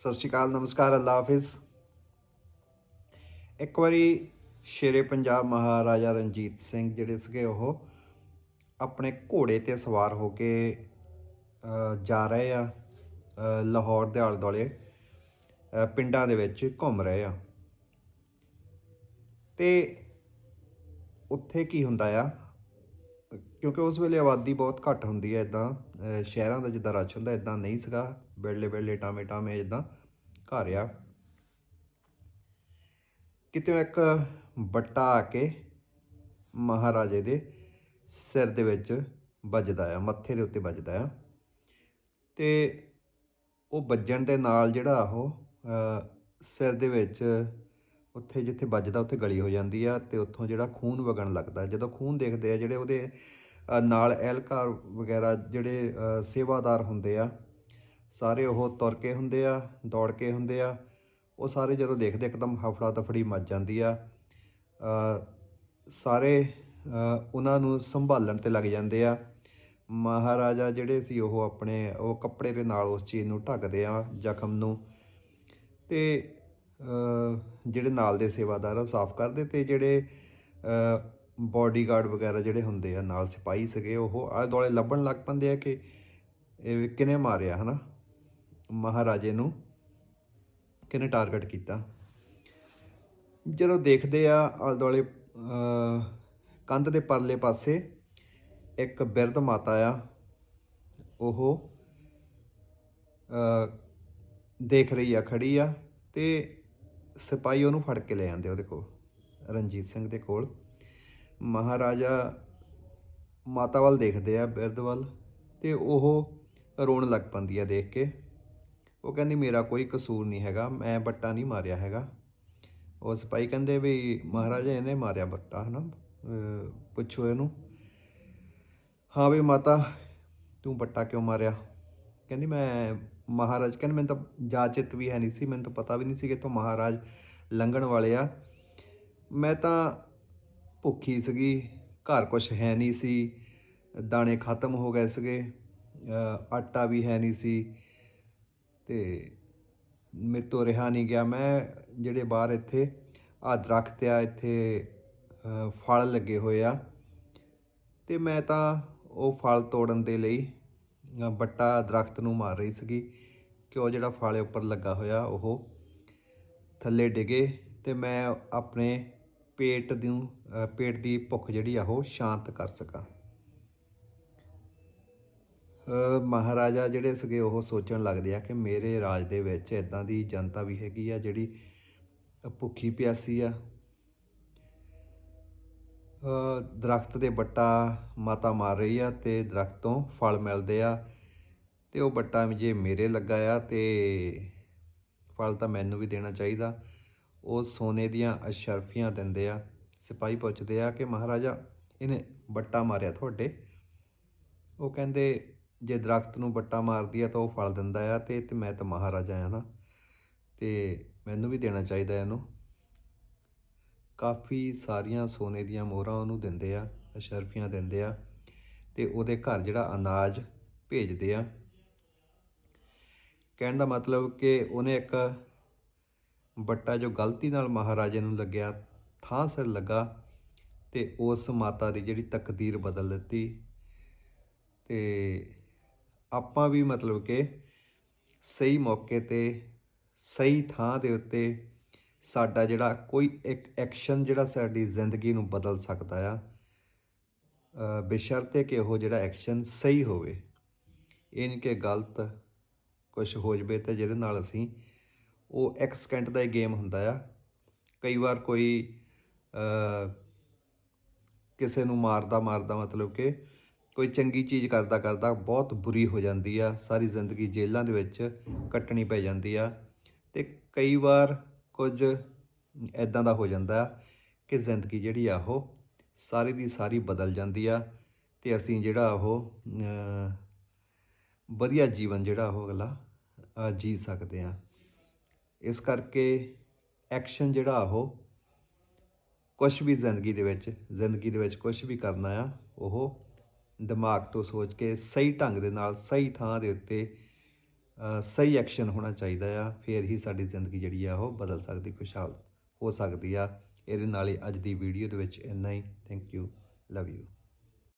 ਸਤਿ ਸ਼੍ਰੀ ਅਕਾਲ, ਨਮਸਕਾਰ ਅੱਲਾ ਹਾਫਿਜ਼। ਇੱਕ ਵਾਰੀ ਸ਼ੇਰੇ ਪੰਜਾਬ ਮਹਾਰਾਜਾ ਰਣਜੀਤ ਸਿੰਘ ਜਿਹੜੇ ਸੀਗੇ, ਉਹ ਆਪਣੇ ਘੋੜੇ ਤੇ ਸਵਾਰ ਹੋ ਕੇ ਜਾ ਰਹੇ ਆ ਲਾਹੌਰ ਦੇ ਆਲੇ ਦੁਆਲੇ ਪਿੰਡਾਂ ਦੇ ਵਿੱਚ ਘੁੰਮ ਰਹੇ ਆ। ਤੇ ਉੱਥੇ ਕੀ ਹੁੰਦਾ ਆ ਕਿਉਂਕਿ ਉਸ ਵੇਲੇ ਆਬਾਦੀ ਬਹੁਤ ਘੱਟ ਹੁੰਦੀ ਹੈ ਇਦਾਂ ਸ਼ਹਿਰਾਂ ਦਾ ਜਿੱਦਾਂ ਰਸ਼ ਹੁੰਦਾ, ਇਦਾਂ ਨਹੀਂ ਸੀਗਾ ਵੇਲੇ ਵੇਲੇ ਟਾਮੇ ਟਾਮੇ ਇਦਾਂ ਘਰ ਆ। ਕਿਤੇ ਇੱਕ ਬੱਟਾ ਆ ਕੇ ਮਹਾਰਾਜੇ ਦੇ ਸਿਰ ਦੇ ਵਿੱਚ ਵੱਜਦਾ ਆ, ਮੱਥੇ ਦੇ ਉੱਤੇ ਵੱਜਦਾ ਆ। ਤੇ ਉਹ ਵੱਜਣ ਦੇ ਨਾਲ ਜਿਹੜਾ ਉਹ ਸਿਰ ਦੇ ਵਿੱਚ ਉੱਥੇ ਜਿੱਥੇ ਵੱਜਦਾ, ਉੱਥੇ ਗਲੀ ਹੋ ਜਾਂਦੀ ਆ ਤੇ ਉੱਥੋਂ ਜਿਹੜਾ ਖੂਨ ਵਗਣ ਲੱਗਦਾ। ਜਦੋਂ ਖੂਨ ਦੇਖਦੇ ਆ ਜਿਹੜੇ ਉਹਦੇ ਨਾਲ ਐਲਕਾਰ ਵਗੈਰਾ ਜਿਹੜੇ ਸੇਵਾਦਾਰ ਹੁੰਦੇ ਆ, ਸਾਰੇ ਉਹ ਤੁਰ ਕੇ ਹੁੰਦੇ ਆ, ਦੌੜ ਕੇ ਹੁੰਦੇ ਆ। ਉਹ ਸਾਰੇ ਜਦੋਂ ਦੇਖਦੇ ਇੱਕਦਮ ਹਫੜਾ ਤਫੜੀ ਮੱਚ ਜਾਂਦੀ ਆ। ਸਾਰੇ ਉਹਨਾਂ ਨੂੰ ਸੰਭਾਲਣ ਤੇ ਲੱਗ ਜਾਂਦੇ ਆ। ਮਹਾਰਾਜਾ ਜਿਹੜੇ ਸੀ, ਉਹ ਆਪਣੇ, ਉਹ ਕੱਪੜੇ ਦੇ ਨਾਲ ਉਸ ਚੀਜ਼ ਨੂੰ ਢੱਕਦੇ ਆ, ਜ਼ਖਮ ਨੂੰ। ਤੇ ਜਿਹੜੇ ਨਾਲ ਦੇ ਸੇਵਾਦਾਰ ਆ ਸਾਫ਼ ਕਰਦੇ ਤੇ ਜਿਹੜੇ ਬਾਡੀਗਾਰਡ ਵਗੈਰਾ ਜਿਹੜੇ ਹੁੰਦੇ ਆ, ਨਾਲ ਸਿਪਾਹੀ ਸਗੇ ਉਹ ਆਲੇ ਦੁਆਲੇ ਲੱਭਣ ਲੱਗ ਪੈਂਦੇ ਆ ਕਿ ਇਹ ਕਿਨੇ ਮਾਰਿਆ, ਹਨਾ? ਮਹਾਰਾਜੇ ਨੂੰ ਕਿਨੇ ਟਾਰਗੇਟ ਕੀਤਾ? ਜਦੋਂ ਦੇਖਦੇ ਆ ਆਲੇ ਦੁਆਲੇ ਕੰਧ ਦੇ ਪਰਲੇ ਪਾਸੇ ਇੱਕ ਬਿਰਧ ਮਾਤਾ ਆ, ਉਹ ਦੇਖ ਰਹੀ ਆ, ਖੜੀ ਆ ਤੇ ਸਿਪਾਹੀ ਉਹਨੂੰ ਫੜ ਕੇ ਲੈ ਜਾਂਦੇ ਉਹਦੇ ਕੋਲ, ਰਣਜੀਤ ਸਿੰਘ ਦੇ ਕੋਲ। ਮਹਾਰਾਜਾ ਮਾਤਾ ਵੱਲ ਦੇਖਦੇ ਆ ਬਿਰਧ ਵੱਲ ਤੇ ਉਹ ਰੋਣ ਲੱਗ ਪੈਂਦੀ ਆ ਦੇਖ ਕੇ। ਉਹ ਕਹਿੰਦੀ, ਮੇਰਾ ਕੋਈ ਕਸੂਰ ਨਹੀਂ ਹੈਗਾ, ਮੈਂ ਬੱਟਾ ਨਹੀਂ ਮਾਰਿਆ ਹੈਗਾ। ਉਹ ਸਿਪਾਹੀ ਕਹਿੰਦੇ ਵੀ, ਮਹਾਰਾਜਾ ਇਹਨੇ ਮਾਰਿਆ ਬੱਟਾ, ਹਨਾ? ਅਹ ਪੁੱਛੋ ਇਹਨੂੰ। ਹਾਂ ਵੀ ਮਾਤਾ, ਤੂੰ ਬੱਟਾ ਕਿਉਂ ਮਾਰਿਆ? ਕਹਿੰਦੀ, ਮੈਂ ਮਹਾਰਾਜ, ਕਹਿੰਦੇ, ਮੈਨੂੰ ਤਾਂ ਜਾਚਿਤ ਵੀ ਹੈ ਨਹੀਂ ਸੀ, ਮੈਨੂੰ ਤਾਂ ਪਤਾ ਵੀ ਨਹੀਂ ਸੀ ਕਿ ਤੋਂ ਮਹਾਰਾਜ ਲੰਘਣ ਵਾਲੇ ਆ। ਮੈਂ ਤਾਂ ਭੁੱਖੀ ਸੀਗੀ ਘਰ ਕੁਝ ਹੈ ਨਹੀਂ ਸੀ ਦਾਣੇ ਖਤਮ ਹੋ ਗਏ ਸੀਗੇ ਆਟਾ ਵੀ ਹੈ ਨਹੀਂ ਸੀ ਤੇ ਮੇਰੇ ਤੋਂ ਰਿਹਾ ਨਹੀਂ ਗਿਆ। ਮੈਂ ਜਿਹੜੇ ਬਾਹਰ ਇੱਥੇ ਆ ਦਰਖਤ ਆ ਇੱਥੇ ਫਲ ਲੱਗੇ ਹੋਏ ਆ ਤੇ ਮੈਂ ਤਾਂ ਉਹ ਫਲ ਤੋੜਨ ਦੇ ਲਈ ਅ, ਬੱਟਾ ਦਰਖਤ ਨੂੰ ਮਾਰ ਰਹੀ ਸੀਗੀ ਕਿ ਉਹ ਜਿਹੜਾ ਫਲ ਉੱਪਰ ਲੱਗਾ ਹੋਇਆ ਉਹ ਥੱਲੇ ਡਿਗੇ ਤੇ ਮੈਂ ਆਪਣੇ ਪੇਟ ਦੀ ਪੇਟ ਦੀ ਭੁੱਖ ਜਿਹੜੀ ਆ ਉਹ ਸ਼ਾਂਤ ਕਰ ਸਕਾਂ। ਮਹਾਰਾਜਾ ਜਿਹੜੇ ਸੀਗੇ ਉਹ ਸੋਚਣ ਲੱਗਦੇ ਆ ਕਿ ਮੇਰੇ ਰਾਜ ਦੇ ਵਿੱਚ ਇਦਾਂ ਦੀ ਜਨਤਾ ਵੀ ਹੈਗੀ ਆ ਜਿਹੜੀ ਭੁੱਖੀ ਪਿਆਸੀ ਆ। ਅ, ਦਰਖਤ ਦੇ ਬੱਟਾ ਮਾਤਾ ਮਾਰ ਰਹੀ ਆ ਤੇ ਦਰਖਤ ਤੋਂ ਫਲ ਮਿਲਦੇ ਆ ਤੇ ਉਹ ਬੱਟਾ ਜੇ ਮੇਰੇ ਲੱਗਾ ਆ ਤੇ ਫਲ ਤਾਂ ਮੈਨੂੰ ਵੀ ਦੇਣਾ ਚਾਹੀਦਾ। ਉਹ ਸੋਨੇ ਦੀਆਂ ਅਸ਼ਰਫੀਆਂ ਦਿੰਦੇ ਆ, ਸਿਪਾਹੀ ਪੁੱਛਦੇ ਆ ਕਿ ਮਹਾਰਾਜਾ, ਇਹਨੇ ਬੱਟਾ ਮਾਰਿਆ ਤੁਹਾਡੇ? ਉਹ ਕਹਿੰਦੇ, ਜੇ ਦਰਖਤ ਨੂੰ ਬੱਟਾ ਮਾਰਦੀ ਆ ਤਾਂ ਉਹ ਫਲ ਦਿੰਦਾ ਆ ਤੇ ਤੇ ਮੈਂ ਤਾਂ ਮਹਾਰਾਜਾ ਆ ਨਾ, ਤੇ ਮੈਨੂੰ ਵੀ ਦੇਣਾ ਚਾਹੀਦਾ ਇਹਨੂੰ। ਕਾਫੀ ਸਾਰੀਆਂ ਸੋਨੇ ਦੀਆਂ ਮੋਹਰਾਂ ਉਹਨੂੰ ਦਿੰਦੇ ਆ, ਅਸ਼ਰਫੀਆਂ ਦਿੰਦੇ ਆ, ਤੇ ਉਹਦੇ ਘਰ ਜਿਹੜਾ ਅਨਾਜ ਭੇਜਦੇ ਆ। ਕਹਿਣ ਦਾ ਮਤਲਬ ਕਿ ਉਹਨੇ ਇੱਕ ਬੱਟਾ ਜੋ ਗਲਤੀ ਨਾਲ ਮਹਾਰਾਜੇ ਨੂੰ ਲੱਗਿਆ ਥਾਂ ਸਿਰ ਲੱਗਾ ਤੇ ਉਸ ਮਾਤਾ ਦੀ ਜਿਹੜੀ ਤਕਦੀਰ ਬਦਲ ਦਿੱਤੀ। ਤੇ ਆਪਾਂ ਵੀ ਮਤਲਬ ਕਿ ਸਹੀ ਮੌਕੇ ਤੇ ਸਹੀ ਥਾਂ ਦੇ ਉੱਤੇ ਸਾਡਾ ਜਿਹੜਾ ਕੋਈ ਇੱਕ ਐਕਸ਼ਨ ਜਿਹੜਾ ਸਾਡੀ ਜ਼ਿੰਦਗੀ ਨੂੰ ਬਦਲ ਸਕਦਾ ਆ ਅ, ਬੇਸ਼ਰਤੇ ਕਿ ਉਹ ਜਿਹੜਾ ਐਕਸ਼ਨ ਸਹੀ ਹੋਵੇ। ਇਹ ਨਹੀਂ ਕਿ ਗਲਤ ਕੁਝ ਹੋ ਜਵੇ ਤੇ ਜਿਹਦੇ ਨਾਲ ਅਸੀਂ ਉਹ ਇੱਕ ਸਕਿੰਟ ਦਾ ਹੀ ਗੇਮ ਹੁੰਦਾ ਆ। ਕਈ ਵਾਰ ਕੋਈ ਕਿਸੇ ਨੂੰ ਮਾਰਦਾ ਮਾਰਦਾ ਮਤਲਬ ਕਿ ਕੋਈ ਚੰਗੀ ਚੀਜ਼ ਕਰਦਾ ਕਰਦਾ ਬਹੁਤ ਬੁਰੀ ਹੋ ਜਾਂਦੀ ਆ। ਸਾਰੀ ਜ਼ਿੰਦਗੀ ਜੇਲ੍ਹਾਂ ਦੇ ਵਿੱਚ ਕੱਟਣੀ ਪੈ ਜਾਂਦੀ ਆ। ਤੇ ਕਈ ਵਾਰ ਕੁਝ ਐਦਾਂ ਦਾ ਹੋ ਜਾਂਦਾ ਕਿ ਜ਼ਿੰਦਗੀ ਜਿਹੜੀ ਆ ਉਹ ਸਾਰੀ ਦੀ ਸਾਰੀ ਬਦਲ ਜਾਂਦੀ ਆ ਤੇ ਅਸੀਂ ਜਿਹੜਾ ਉਹ ਵਧੀਆ ਜੀਵਨ ਜਿਹੜਾ ਉਹ ਅਗਲਾ ਅ, ਜੀ ਸਕਦੇ ਆ। ਇਸ ਕਰਕੇ ਐਕਸ਼ਨ ਜਿਹੜਾ ਉਹ ਕੁਝ ਵੀ ਜ਼ਿੰਦਗੀ ਦੇ ਵਿੱਚ, ਜ਼ਿੰਦਗੀ ਦੇ ਵਿੱਚ ਕੁਝ ਵੀ ਕਰਨਾ ਆ, ਉਹ ਦਿਮਾਗ ਤੋਂ ਸੋਚ ਕੇ ਸਹੀ ਢੰਗ ਦੇ ਨਾਲ, ਸਹੀ ਥਾਂ ਦੇ ਉੱਤੇ ਸਹੀ ਐਕਸ਼ਨ ਹੋਣਾ ਚਾਹੀਦਾ ਆ। ਫਿਰ ਹੀ ਸਾਡੀ ਜ਼ਿੰਦਗੀ ਜਿਹੜੀ ਆ ਉਹ ਬਦਲ ਸਕਦੀ, ਖੁਸ਼ਹਾਲ ਹੋ ਸਕਦੀ ਆ। ਇਹਦੇ ਨਾਲ ਹੀ ਅੱਜ ਦੀ ਵੀਡੀਓ ਦੇ ਵਿੱਚ ਇੰਨਾ ਹੀ। Thank you love you